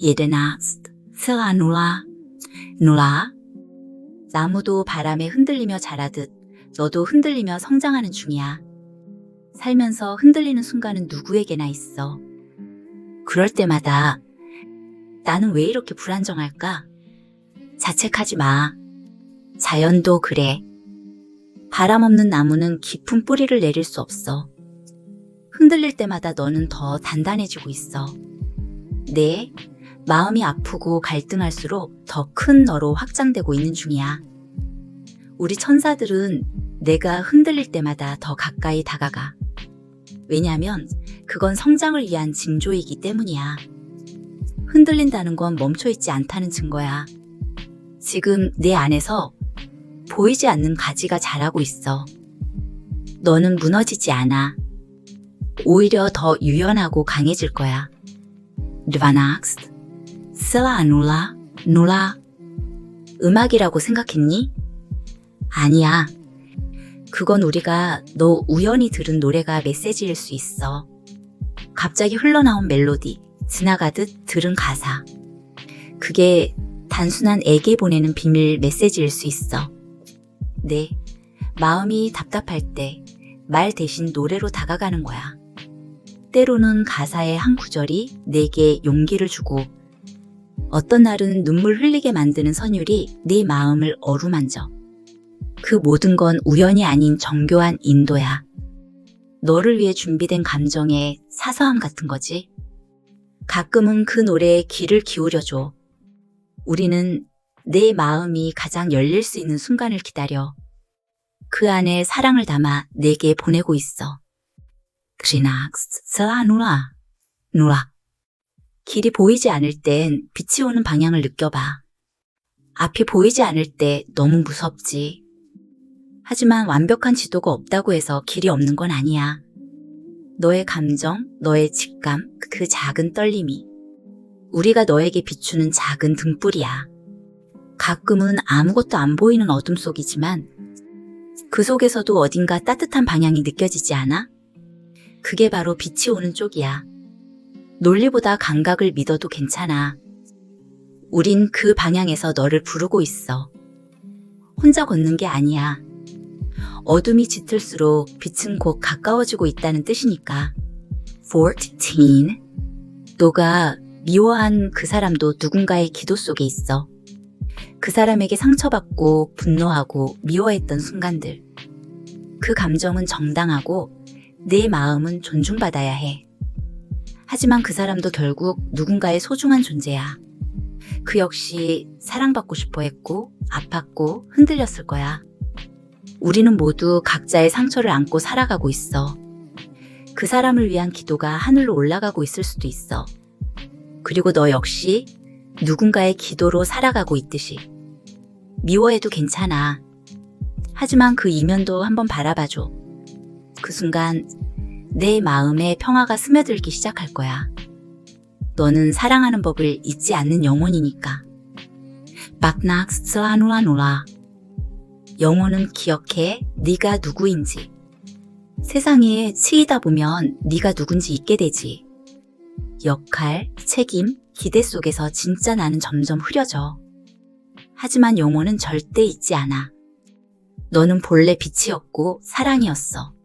예데나스트 스라 누라 누라 나무도 바람에 흔들리며 자라듯 너도 흔들리며 성장하는 중이야. 살면서 흔들리는 순간은 누구에게나 있어. 그럴 때마다 나는 왜 이렇게 불안정할까? 자책하지 마. 자연도 그래. 바람 없는 나무는 깊은 뿌리를 내릴 수 없어. 흔들릴 때마다 너는 더 단단해지고 있어. 네, 마음이 아프고 갈등할수록 더 큰 너로 확장되고 있는 중이야. 우리 천사들은 내가 흔들릴 때마다 더 가까이 다가가. 왜냐면 그건 성장을 위한 징조이기 때문이야. 흔들린다는 건 멈춰있지 않다는 증거야. 지금 내 안에서 보이지 않는 가지가 자라고 있어. 너는 무너지지 않아. 오히려 더 유연하고 강해질 거야. 르바낙스, 슬라 누라, 누라. 음악이라고 생각했니? 아니야. 그건 우리가 너 우연히 들은 노래가 메시지일 수 있어. 갑자기 흘러나온 멜로디, 지나가듯 들은 가사. 그게 단순한 애게 보내는 비밀 메시지일 수 있어. 네. 마음이 답답할 때 말 대신 노래로 다가가는 거야. 때로는 가사의 한 구절이 내게 용기를 주고 어떤 날은 눈물 흘리게 만드는 선율이 네 마음을 어루만져. 그 모든 건 우연이 아닌 정교한 인도야. 너를 위해 준비된 감정의 사서함 같은 거지. 가끔은 그 노래에 귀를 기울여줘. 우리는 내 마음이 가장 열릴 수 있는 순간을 기다려. 그 안에 사랑을 담아 내게 보내고 있어. 그리낙스 슬라 누라 누라 길이 보이지 않을 땐 빛이 오는 방향을 느껴봐. 앞이 보이지 않을 때 너무 무섭지. 하지만 완벽한 지도가 없다고 해서 길이 없는 건 아니야. 너의 감정, 너의 직감, 그 작은 떨림이 우리가 너에게 비추는 작은 등불이야. 가끔은 아무것도 안 보이는 어둠 속이지만 그 속에서도 어딘가 따뜻한 방향이 느껴지지 않아? 그게 바로 빛이 오는 쪽이야. 논리보다 감각을 믿어도 괜찮아. 우린 그 방향에서 너를 부르고 있어. 혼자 걷는 게 아니야. 어둠이 짙을수록 빛은 곧 가까워지고 있다는 뜻이니까. 14. 너가 미워한 그 사람도 누군가의 기도 속에 있어. 그 사람에게 상처받고 분노하고 미워했던 순간들. 그 감정은 정당하고 내 마음은 존중받아야 해. 하지만 그 사람도 결국 누군가의 소중한 존재야. 그 역시 사랑받고 싶어 했고, 아팠고, 흔들렸을 거야. 우리는 모두 각자의 상처를 안고 살아가고 있어. 그 사람을 위한 기도가 하늘로 올라가고 있을 수도 있어. 그리고 너 역시 누군가의 기도로 살아가고 있듯이. 미워해도 괜찮아. 하지만 그 이면도 한번 바라봐줘. 그 순간 내 마음에 평화가 스며들기 시작할 거야. 너는 사랑하는 법을 잊지 않는 영혼이니까. 막낙 스라누라누라. 영혼은 기억해 네가 누구인지. 세상에 치이다 보면 네가 누군지 잊게 되지. 역할, 책임, 기대 속에서 진짜 나는 점점 흐려져. 하지만 영혼은 절대 잊지 않아. 너는 본래 빛이었고 사랑이었어.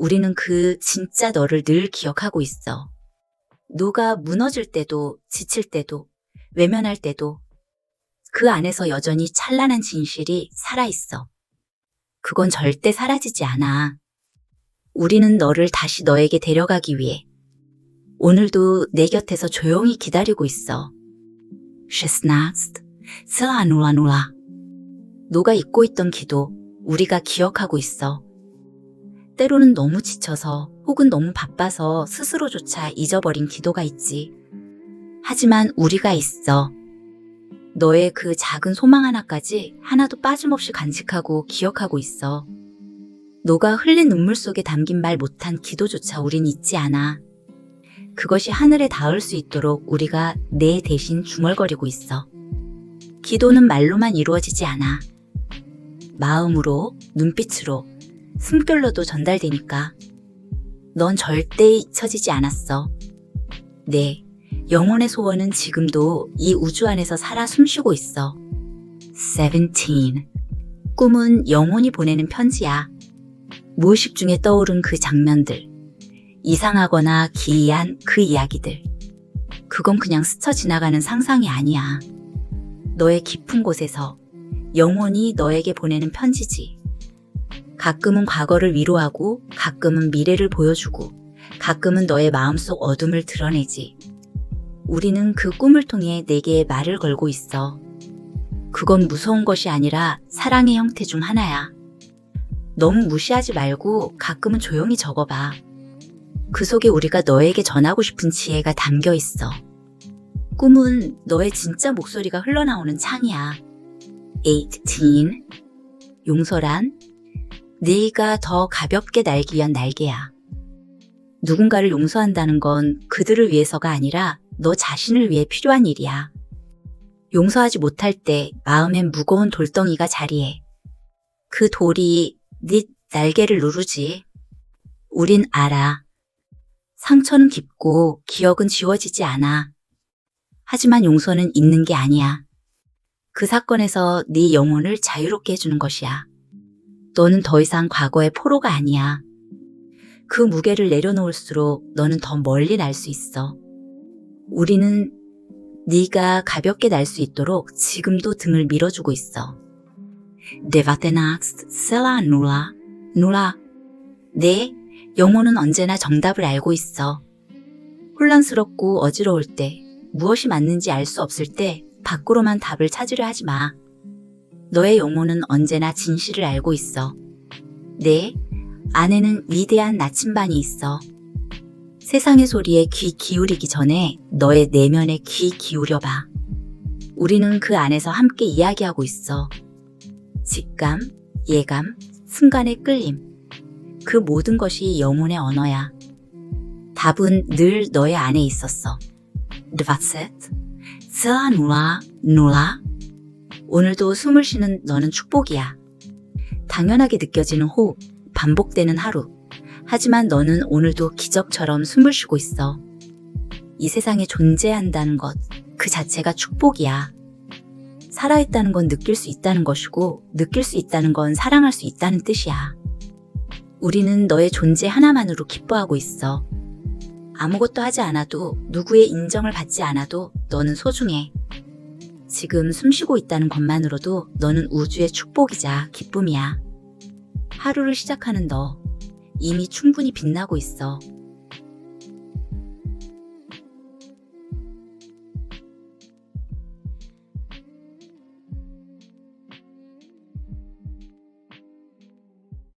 우리는 그 진짜 너를 늘 기억하고 있어. 너가 무너질 때도, 지칠 때도, 외면할 때도 그 안에서 여전히 찬란한 진실이 살아있어. 그건 절대 사라지지 않아. 우리는 너를 다시 너에게 데려가기 위해 오늘도 내 곁에서 조용히 기다리고 있어. 쉐스나스트, 스라누라누라. 너가 잊고 있던 기도, 우리가 기억하고 있어. 때로는 너무 지쳐서 혹은 너무 바빠서 스스로조차 잊어버린 기도가 있지. 하지만 우리가 있어. 너의 그 작은 소망 하나까지 하나도 빠짐없이 간직하고 기억하고 있어. 너가 흘린 눈물 속에 담긴 말 못한 기도조차 우린 잊지 않아. 그것이 하늘에 닿을 수 있도록 우리가 내 대신 중얼거리고 있어. 기도는 말로만 이루어지지 않아. 마음으로, 눈빛으로, 숨결로도 전달되니까. 넌 절대 잊혀지지 않았어. 네, 영혼의 소원은 지금도 이 우주 안에서 살아 숨쉬고 있어. 17. 꿈은 영혼이 보내는 편지야. 무의식 중에 떠오른 그 장면들. 이상하거나 기이한 그 이야기들. 그건 그냥 스쳐 지나가는 상상이 아니야. 너의 깊은 곳에서 영혼이 너에게 보내는 편지지. 가끔은 과거를 위로하고, 가끔은 미래를 보여주고, 가끔은 너의 마음속 어둠을 드러내지. 우리는 그 꿈을 통해 내게 말을 걸고 있어. 그건 무서운 것이 아니라 사랑의 형태 중 하나야. 너무 무시하지 말고 가끔은 조용히 적어봐. 그 속에 우리가 너에게 전하고 싶은 지혜가 담겨 있어. 꿈은 너의 진짜 목소리가 흘러나오는 창이야. 18. 용서란 네가 더 가볍게 날기 위한 날개야. 누군가를 용서한다는 건 그들을 위해서가 아니라 너 자신을 위해 필요한 일이야. 용서하지 못할 때 마음엔 무거운 돌덩이가 자리해. 그 돌이 네 날개를 누르지. 우린 알아. 상처는 깊고 기억은 지워지지 않아. 하지만 용서는 있는 게 아니야. 그 사건에서 네 영혼을 자유롭게 해주는 것이야. 너는 더 이상 과거의 포로가 아니야. 그 무게를 내려놓을수록 너는 더 멀리 날 수 있어. 우리는 네가 가볍게 날 수 있도록 지금도 등을 밀어주고 있어. 누라 누라 네, 영혼은 언제나 정답을 알고 있어. 혼란스럽고 어지러울 때, 무엇이 맞는지 알 수 없을 때 밖으로만 답을 찾으려 하지 마. 너의 영혼은 언제나 진실을 알고 있어. 네, 안에는 위대한 나침반이 있어. 세상의 소리에 귀 기울이기 전에 너의 내면에 귀 기울여봐. 우리는 그 안에서 함께 이야기하고 있어. 직감, 예감, 순간의 끌림. 그 모든 것이 영혼의 언어야. 답은 늘 너의 안에 있었어. 드바셋, 스아 누라, 누라. 오늘도 숨을 쉬는 너는 축복이야. 당연하게 느껴지는 호흡, 반복되는 하루. 하지만 너는 오늘도 기적처럼 숨을 쉬고 있어. 이 세상에 존재한다는 것, 그 자체가 축복이야. 살아있다는 건 느낄 수 있다는 것이고, 느낄 수 있다는 건 사랑할 수 있다는 뜻이야. 우리는 너의 존재 하나만으로 기뻐하고 있어. 아무것도 하지 않아도, 누구의 인정을 받지 않아도 너는 소중해. 지금 숨 쉬고 있다는 것만으로도 너는 우주의 축복이자 기쁨이야. 하루를 시작하는 너, 이미 충분히 빛나고 있어.